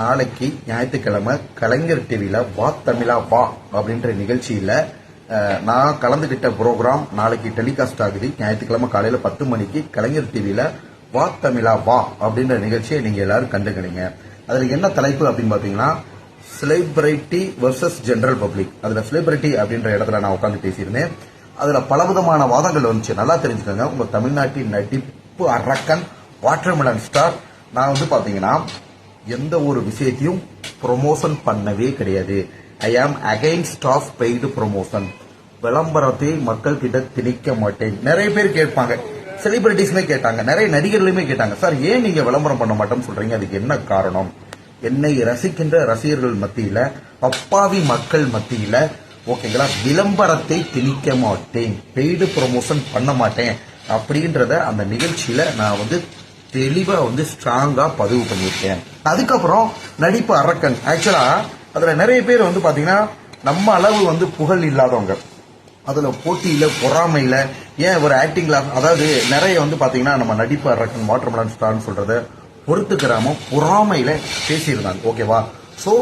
நாளைக்கு ஞாயிற்றுக்கிழமை கலைஞர் டிவியில வா தமிழா வா அப்படின்ற நிகழ்ச்சியில நான் கலந்துகிட்ட ப்ரோக்ராம் நாளைக்கு டெலிகாஸ்ட் ஆகுது. ஞாயிற்றுக்கிழமை காலையில பத்து மணிக்கு கலைஞர் டிவியில வா தமிழா வா அப்படின்ற நிகழ்ச்சியை நீங்க எல்லாரும் கண்டுக்கணுங்க அதுல என்ன தலைப்பு அப்படின்னு பாத்தீங்கன்னா செலிபிரிட்டி வர்சஸ் ஜெனரல் பப்ளிக் அதுல செலிபிரிட்டி அப்படின்ற இடத்துல நான் உட்காந்து பேசியிருந்தேன். அதுல பலவிதமான வாதங்கள் வந்துச்சு. நல்லா தெரிஞ்சுக்கோங்க. உங்க தமிழ்நாட்டின் நடிப்பு அரக்கன் வாட்டர்மெலன் ஸ்டார். நான் வந்து பாத்தீங்கன்னா எந்த ஒரு விஷயத்தையும் ப்ரொமோஷன் பண்ணவே கிடையாது. ஐ ஆம் அகைன்ஸ்ட் ஆஃப் பெய்டு ப்ரொமோஷன் விளம்பரத்தை மக்கள் கிட்ட திணிக்க மாட்டேன். நிறைய பேர் கேட்பாங்க. செலிபிரிட்டிஸ்மே கேட்டாங்க. நிறைய நடிகர்களுமே கேட்டாங்க. சார் ஏன் நீங்க விளம்பரம் பண்ண மாட்டோம்னு சொல்றீங்க? அதுக்கு என்ன காரணம்? என்னை ரசிக்கின்ற ரசிகர்கள் மத்தியில அப்பாவி மக்கள் மத்தியில ஓகேங்களா? விளம்பரத்தை திணிக்க மாட்டேன். பெய்டு ப்ரொமோஷன் பண்ண மாட்டேன். அப்படின்றத அந்த நிகழ்ச்சியில நான் வந்து தெளிவா வந்து ஸ்ட்ராங்கா பதிவு பண்ணியிருக்கேன். அதுக்கப்புறம் நடிப்பு அரக்கன். ஆக்சுவலா அதுல நிறைய பேர் வந்து பாத்தீங்கன்னா நம்ம அளவு வந்து புகழ் இல்லாதவங்க. அதுல போட்டியில பொறாமையில ஏன் ஒரு ஆக்டிங்ல அதாவது நிறைய வந்து பாத்தீங்கன்னா நம்ம நடிப்பு அரக்கன் வாட்டர்மலன் ஸ்டார்னு சொல்கிறத பொறுத்துக்கிறாம பொறாமையில பேசியிருந்தாங்க. ஓகேவா சோ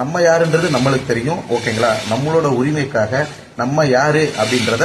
நம்ம யாருன்றது நம்மளுக்கு தெரியும். ஓகேங்களா நம்மளோட உரிமைக்காக நம்ம யாரு அப்படின்றத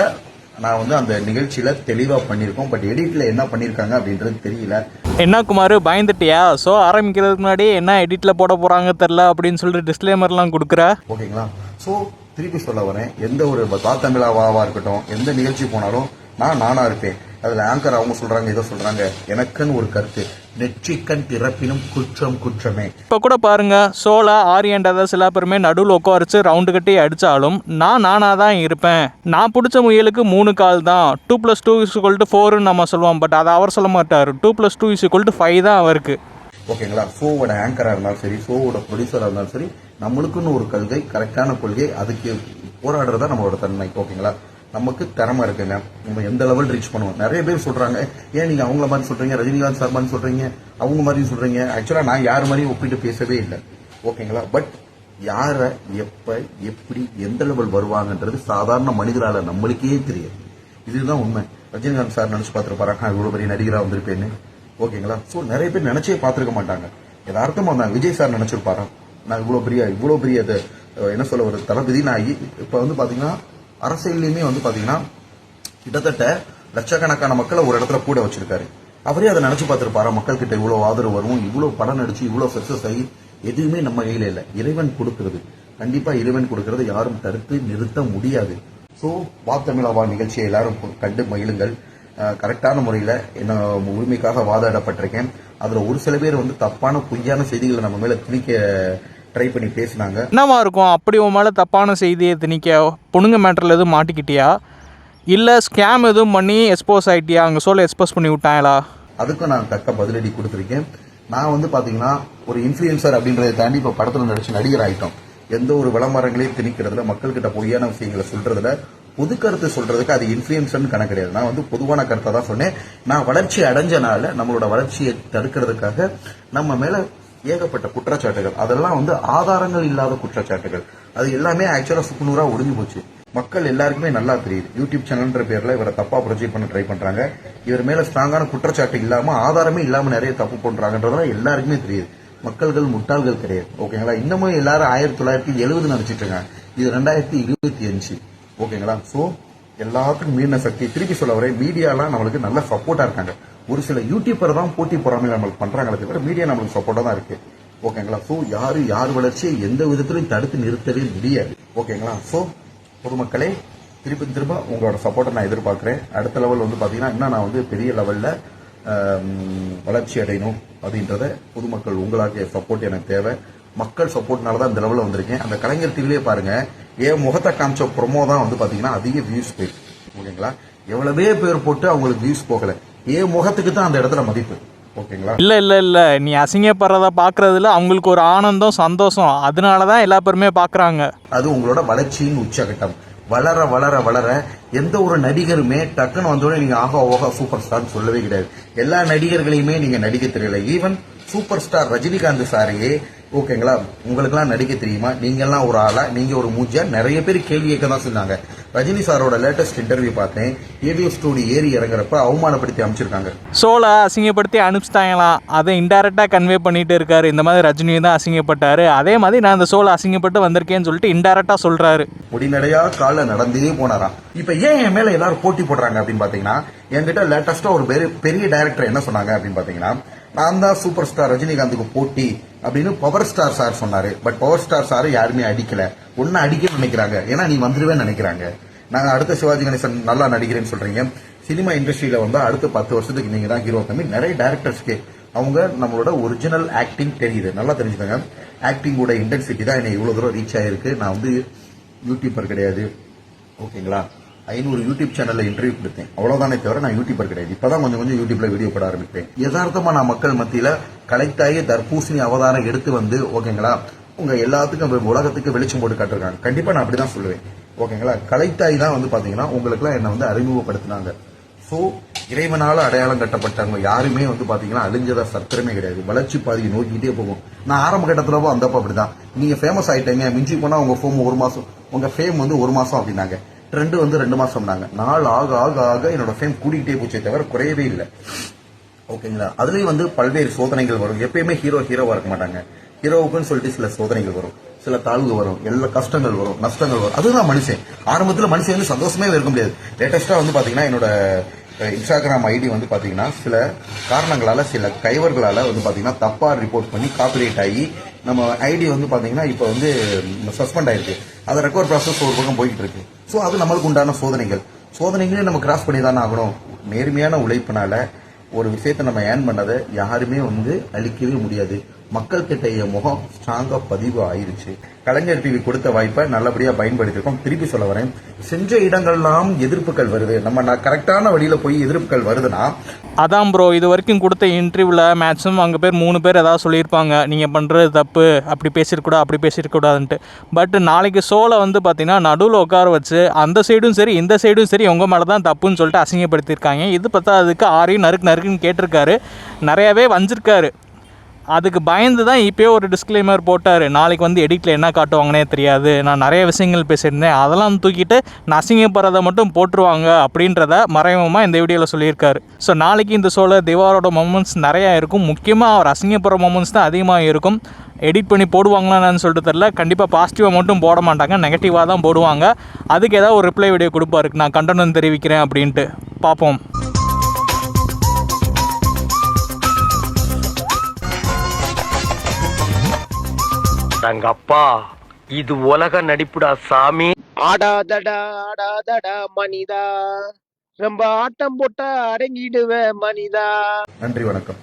நான் வந்து அந்த நிகழ்ச்சியில தெளிவா பண்ணியிருக்கோம். பட் எடிட்ல என்ன பண்ணிருக்காங்க அப்படின்றது தெரியல. என்ன குமார் பயந்துட்டியா? ஸோ ஆரம்பிக்கிறதுக்கு முன்னாடி என்ன எடிட்டில் போட போகிறாங்க தெரில அப்படின்னு சொல்லிட்டு டிஸ்க்ளைமர்லாம் கொடுக்குற? ஓகேங்களா? சோ திருப்பி சொல்ல வரேன். எந்த ஒரு பா தமிழா வாவா இருக்கட்டும் எந்த நிகழ்ச்சி போனாலும் நான் நானா இருப்பேன். அதுல ஆங்கர் அவங்க சொல்றாங்க ஏதோ சொல்றாங்க. எனக்குன்னு ஒரு கருத்து. நெற்றிக்கண் திறப்பினும் குற்றம் குற்றமே. இப்போ கூட பாருங்க சோலா ஆரியண்டதை சில பேருமே நடுவில் உட்காரிச்சு ரவுண்டு கட்டி அடித்தாலும் நான் நானாக தான் இருப்பேன். நான் பிடிச்ச முயலுக்கு மூணு கால் தான். Two plus two is to ஃபோர்னு நம்ம சொல்லுவோம் பட் அதை அவர் சொல்ல மாட்டார். Two plus two is to five தான் அவருக்கு. ஓகேங்களா? ஷோவோட ஆங்கரா இருந்தாலும் சரி ஷோவோட ப்ரொடியூசரா இருந்தாலும் சரி நம்மளுக்குன்னு ஒரு கொள்கை கரெக்டான கொள்கை அதுக்கு போராடுறதா நம்மளோட தன்மை. ஓகேங்களா? நமக்கு திறமை இருக்குங்க. நம்ம எந்த லெவல் ரீச் பண்ணுவோம்? நிறைய பேர் சொல்றாங்க ஏன் நீங்க அவங்கள மாதிரி சொல்றீங்க? ரஜினிகாந்த் சார் மாதிரி சொல்றீங்க? அவங்க மாதிரி சொல்றீங்க. ஆக்சுவலா நான் யார் மாதிரியும் ஒப்பிட்டு பேசவே இல்லை. ஓகேங்களா? பட் யார எப்ப எப்படி எந்த லெவல் வருவாங்கன்றது சாதாரண மனிதரால நம்மளுக்கே தெரியாது. இதுதான் உண்மை. ரஜினிகாந்த் சார் நினைச்சு பார்த்துருப்பாரு? இவ்வளவு பெரிய நடிகரா வந்திருப்பேன்னு. ஓகேங்களா? ஸோ நிறைய பேர் நினைச்சே பார்த்துருக்க மாட்டாங்க. எதார்த்தமா தான் விஜய் சார் நினைச்சிருப்பாரா? நான் இவ்வளவு பெரிய இவ்வளவு பெரிய என்ன சொல்ல ஒரு தளபதி நான் இப்ப வந்து பாத்தீங்கன்னா அரசியல்லையுமே வந்து பாத்தீங்கன்னா கிட்டத்தட்ட லட்சக்கணக்கான மக்களை ஒரு இடத்துல கூட வச்சிருக்காரு. அவரே அதை நினைச்சு பார்த்திருப்பாரா? மக்கள் கிட்ட இவ்வளவு ஆதரவு வரும் இவ்வளவு படம் நடிச்சு இவ்வளவு சக்சஸ் ஆகி எதுவுமே நம்ம கையில இல்ல. இறைவன் கொடுக்கிறது. கண்டிப்பா இறைவன் கொடுக்கறது யாரும் தடுத்து நிறுத்த முடியாது. சோ வா தமிழாவா நிகழ்ச்சியை எல்லாரும் கண்டு மகிழுங்கள். கரெக்டான முறையில என்ன உரிமைக்காக வாதாடப்பட்டிருக்கேன். அதுல ஒரு சில பேர் வந்து தப்பான பொய்யான செய்திகளை நம்ம மேல திணிக்க ட்ரை பண்ணி பேசினாங்க. என்னவா இருக்கும்? அப்படி உன் மேலே தப்பான செய்தியை திணிக்க பொண்ணுங்க மேட்டரில் எதுவும் மாட்டிக்கிட்டியா? இல்லை ஸ்கேம் எதுவும் பண்ணி எக்ஸ்போஸ் ஆகிட்டியா அங்கே சொல்ல எக்ஸ்போஸ் பண்ணி விட்டாங்களா அதுக்கும் நான் தக்க பதிலடி கொடுத்துருக்கேன். நான் வந்து பாத்தீங்கன்னா ஒரு இன்ஃபுளுசர் அப்படின்றத தாண்டி இப்ப படத்துல நடிச்சு நடிகர் ஆயிட்டோம். எந்த ஒரு விளம்பரங்களையும் திணிக்கிறதுல மக்கள்கிட்ட பொய்யான விஷயங்களை சொல்றதுல பொது கருத்து சொல்றதுக்கு அது இன்ஃபுளுசர்னு கணக்கு கிடையாது. நான் வந்து பொதுவான கருத்தை தான் சொன்னேன். நான் வளர்ச்சி அடைஞ்சனால நம்மளோட வளர்ச்சியை தடுக்கிறதுக்காக நம்ம மேல ஏகப்பட்ட குற்றச்சாட்டுகள். அதெல்லாம் வந்து ஆதாரங்கள் இல்லாத குற்றச்சாட்டுகள். அது எல்லாமே ஆக்சுவலா சுக்குநூறா ஒடுங்கி போச்சு. மக்கள் எல்லாருக்குமே நல்லா தெரியுது. யூடியூப் சேனல்ன்ற பேர்ல இவரை தப்பா ப்ரொஜெக்ட் பண்ண ட்ரை பண்றாங்க. இவர் மேல ஸ்ட்ராங்கான குற்றச்சாட்டு இல்லாம ஆதாரமே இல்லாம நிறைய தப்பு பண்றாங்கன்றதெல்லாம் எல்லாருக்குமே தெரியுது. மக்கள்கள் முட்டாள்கள் கிடையாது. ஓகேங்களா இன்னமும் எல்லாரும் ஆயிரத்தி தொள்ளாயிரத்தி எழுபது நினைச்சிட்டு இருக்காங்க. இது ரெண்டாயிரத்தி இருபத்தி அஞ்சு. ஓகேங்களா சோ எல்லாத்துக்கும் மீறின சக்தி. திருப்பி சொல்ல வரேன் மீடியாலாம் நம்மளுக்கு நல்ல சப்போர்ட்டா இருக்காங்க. ஒரு சில யூடியூபர் தான் போட்டி பொறாமை நம்மளுக்கு பண்றாங்களே தவிர மீடியா நம்மளுக்கு சப்போர்ட்டா தான் இருக்கு. ஓகேங்களா? சோ யாரு யார் வளர்ச்சியை எந்த விதத்திலையும் தடுத்து நிறுத்தவே முடியாது. ஓகேங்களா? சோ பொதுமக்களே திருப்பி திரும்ப உங்களோட சப்போர்ட்டை நான் எதிர்பார்க்கிறேன். அடுத்த லெவல் வந்து பாத்தீங்கன்னா இன்னும் நான் வந்து பெரிய லெவல்ல வளர்ச்சி அடையணும் அப்படின்றத பொதுமக்கள் உங்களாகிய சப்போர்ட் எனக்கு தேவை. மக்கள் சப்போர்ட்னால தான் இந்த லெவலில் வந்திருக்கேன். அந்த கலைஞர் டிவிலே பாருங்க என் முகத்தை காமிச்ச ப்ரொமோ தான் வந்து பாத்தீங்கன்னா அதிக வியூஸ் போயிருக்கு. ஓகேங்களா? எவ்வளவே பேர் போட்டு அவங்களுக்கு வியூஸ் போகல. என் முகத்துக்கு தான் அந்த இடத்துல மதிப்பு. ஓகேங்களா? இல்லை இல்லை இல்லை. நீ அசிங்கப்படுறத பார்க்குறதுல அவங்களுக்கு ஒரு ஆனந்தம் சந்தோஷம். அதனால தான் எல்லா பேருமே பார்க்குறாங்க. அது உங்களோட வளர்ச்சியின் உச்சகட்டம். வளர வளர வளர எந்த ஒரு நடிகருமே டக்குன்னு வந்தோடனே நீங்க ஆஹா ஓஹா சூப்பர் ஸ்டார் சொல்லவே கிடையாது. எல்லா நடிகர்களையுமே நீங்க நடிக்க தெரியல. ஈவன் சூப்பர் ஸ்டார் ரஜினிகாந்த் சாரையே ஓகேங்களா உங்களுக்கெல்லாம் நடிக்க தெரியுமா? நீங்க எல்லாம் ஒரு ஆளா நீங்க ஒரு மூஜா நிறைய பேர் கேள்வி கேட்க தான் சொன்னாங்க. ரஜினி சாரோட லேட்டஸ்ட் இன்டர்வியூ பார்த்தேன். ஏவிஎம் ஸ்டூடியோ ஏறி இறங்குறப்ப அவமானப்படுத்தி அமைச்சிருக்காங்க. சோலை அசிங்கப்படுத்தி அனுப்பிச்சிட்டாங்களாம் அதை இன்டெரக்டாக கன்வே பண்ணிட்டு இருக்காரு. இந்த மாதிரி ரஜினியும் தான் அசிங்கப்பட்டாரு. அதே மாதிரி நான் இந்த சோலை அசிங்கப்பட்டு வந்திருக்கேன்னு சொல்லிட்டு இன்டெரக்டாக சொல்றாரு. முடிநடையா கால நடந்தே போனாராம். இப்ப ஏன் என் மேல எல்லாரும் போட்டி போடுறாங்க அப்படின்னு பாத்தீங்கன்னா என்கிட்ட லேட்டஸ்டா ஒரு பெரிய பெரிய டைரக்டர் என்ன சொன்னாங்க அப்படின்னு பாத்தீங்கன்னா நான் தான் சூப்பர் ஸ்டார் ரஜினிகாந்துக்கு போட்டி அப்படின்னு பவர் ஸ்டார் சார் சொன்னாரு. பட் பவர் ஸ்டார் சார் யாருமே அடிக்கல. ஒன்னும் அடிக்க நினைக்கிறாங்க. ஏன்னா நீ வந்துருவேன்னு நினைக்கிறாங்க. நாங்க அடுத்த சிவாஜி கணேசன் நல்லா நடிக்கிறேன்னு சொல்றீங்க. சினிமா இண்டஸ்ட்ரியில வந்து அடுத்த பத்து வருஷத்துக்கு நீங்க தான் ஹீரோ கம்மி நிறைய டேரக்டர்ஸ்க்கு அவங்க நம்மளோட ஒரிஜினல் ஆக்டிங் தெரியுது. நல்லா தெரிஞ்சுக்கோங்க. ஆக்டிங்கோட இன்டென்சிட்டி தான் என்னை இவ்வளவு தூரம் ரீச் ஆயிருக்கு. நான் வந்து யூடியூபர் கிடையாது. ஓகேங்களா ஐநூறு யூடியூப் சேனல்ல இன்டர்வியூ கொடுத்தேன். அவ்வளவுதானே தவிர நான் யூடியூபர் கிடையாது. இப்பதான் கொஞ்சம் கொஞ்சம் யூடியூப்ல வீடியோ போட ஆரம்பிப்பேன். யதார்த்தமா நான் மக்கள் மத்தியில கலைத்தாயே தர்பூசணி அவதாரம் எடுத்து வந்து ஓகேங்களா? உங்க எல்லாத்துக்கும் உலகத்துக்கு வெளிச்சம் போட்டு காட்டிருக்காங்க. கண்டிப்பா நான் அப்படிதான் சொல்லுவேன். ஓகேங்களா? கலைத்தாய் தான் வந்து பாத்தீங்கன்னா உங்களுக்குலாம் என்ன வந்து அறிமுகப்படுத்தினாங்க. சோ இறைவனால அடையாளம் கட்டப்பட்டவங்க யாருமே வந்து பாத்தீங்கன்னா அழிஞ்சதா சத்திரமே கிடையாது. வளர்ச்சி பாதையை நோக்கிட்டே போகும். நான் ஆரம்ப கட்டத்துல வந்தப்ப அப்படிதான். நீங்க ஃபேமஸ் ஆயிட்டீங்க. மிஞ்சி போனா உங்க ஃபோம் ஒரு மாசம் உங்க ஃபேம் வந்து ஒரு மாசம் அப்படின்னாங்க. ட்ரெண்டு வந்து ரெண்டு மாசம்னாங்க நாள் ஆக ஆக ஆக என்னோட ஃபேம் கூடிக்கிட்டே போச்சே தவிர குறையவே இல்லை. ஓகேங்களா? அதுலேயும் வந்து பல்வேறு சோதனைகள் வரும். எப்பயுமே ஹீரோ ஹீரோவாக இருக்க மாட்டாங்க. ஹீரோவுக்குன்னு சொல்லிட்டு சில சோதனைகள் வரும். சில தாழ்வு வரும். எல்லா கஷ்டங்கள் வரும். நஷ்டங்கள் வரும். அதுதான் மனுஷன். ஆரம்பத்தில் மனுஷன் வந்து சந்தோஷமே இருக்க முடியாது. லேட்டஸ்டா வந்து பாத்தீங்கன்னா என்னோட இன்ஸ்டாகிராம் ஐடி வந்து பாத்தீங்கன்னா சில காரணங்களால சில கைவர்களால வந்து பாத்தீங்கன்னா தப்பா ரிப்போர்ட் பண்ணி காப்பிரைட் ஆகி நம்ம ஐடி வந்து பாத்தீங்கன்னா இப்போ வந்து சஸ்பெண்ட் ஆயிருக்கு. அதை ரெக்கவர் ப்ராசஸ் ஒரு பக்கம் போயிட்டு இருக்கு. ஸோ அது நம்மளுக்கு உண்டான சோதனைகள். சோதனைகளையும் நம்ம கிராஸ் பண்ணி தானே ஆகணும். நேர்மையான உழைப்பினால ஒரு விஷயத்தை நம்ம ஏர்ன் பண்ணதை யாருமே வந்து அழிக்கவே முடியாது. மக்கள் கிட்ட என் முகம் ஸ்ட்ராங்கா பதிவு ஆயிருச்சு. கலைஞர் டிவி கொடுத்த வாய்ப்பை நல்லபடியா பயன்படுத்திருக்கோம் திருப்பி சொல்ல வரேன். செஞ்ச இடங்கள்லாம் எதிர்ப்புகள் வருது. நம்ம நான் கரெக்டான வழியில போய் எதிர்ப்புகள் வருதுன்னா அதான் ப்ரோ இது வரைக்கும் கொடுத்த இன்டர்வியூவில் மேக்ஸிமம் அங்கே பேர் மூணு பேர் ஏதாவது சொல்லியிருப்பாங்க. நீங்கள் பண்ணுறது தப்பு அப்படி பேசியிருக்கூடாது அப்படி பேசியிருக்கூடாதுன்ட்டு பட் நாளைக்கு ஷோவில் வந்து பார்த்தீங்கன்னா நடுவில் உட்கார வச்சு அந்த சைடும் சரி இந்த சைடும் சரி உங்கள் மேலே தான் தப்புன்னு சொல்லிட்டு அசிங்கப்படுத்தியிருக்காங்க. இது பார்த்தா அதுக்கு ஆரையும் நறுக்கு நறுக்குன்னு கேட்டிருக்காரு. நிறையாவே வஞ்சிருக்காரு. அதுக்கு பயந்து தான் இப்போயே ஒரு டிஸ்க்ளைமர் போட்டார். நாளைக்கு வந்து எடிட்டில் என்ன காட்டுவாங்கன்னே தெரியாது. நான் நிறைய விஷயங்கள் பேசியிருந்தேன். அதெல்லாம் தூக்கிட்டு நான் அசிங்கப்படுறதை மட்டும் போட்டுருவாங்க அப்படின்றத மறைமுகமாக இந்த வீடியோவில் சொல்லியிருக்காரு. ஸோ நாளைக்கு இந்த ஷோவில் திவாரோட மொமெண்ட்ஸ் நிறையா இருக்கும். முக்கியமாக அவர் அசிங்கப்படுற மொமெண்ட்ஸ் தான் அதிகமாக இருக்கும். எடிட் பண்ணி போடுவாங்களான்னு சொல்லிட்டு தெரில கண்டிப்பாக பாசிட்டிவாக மட்டும் போட மாட்டாங்க. நெகட்டிவாக தான் போடுவாங்க. அதுக்கு ஏதாவது ஒரு ரிப்ளை வீடியோ கொடுப்பாருக்கு நான் கண்டனம் தெரிவிக்கிறேன் அப்படின்ட்டு. பார்ப்போம். தங்கப்பா இது உலக நடிப்புடா சாமி. ஆடாதடா ஆடாதடா மனிதா. ரொம்ப ஆட்டம் போட்டா அடங்கிடுவ மனிதா. நன்றி வணக்கம்.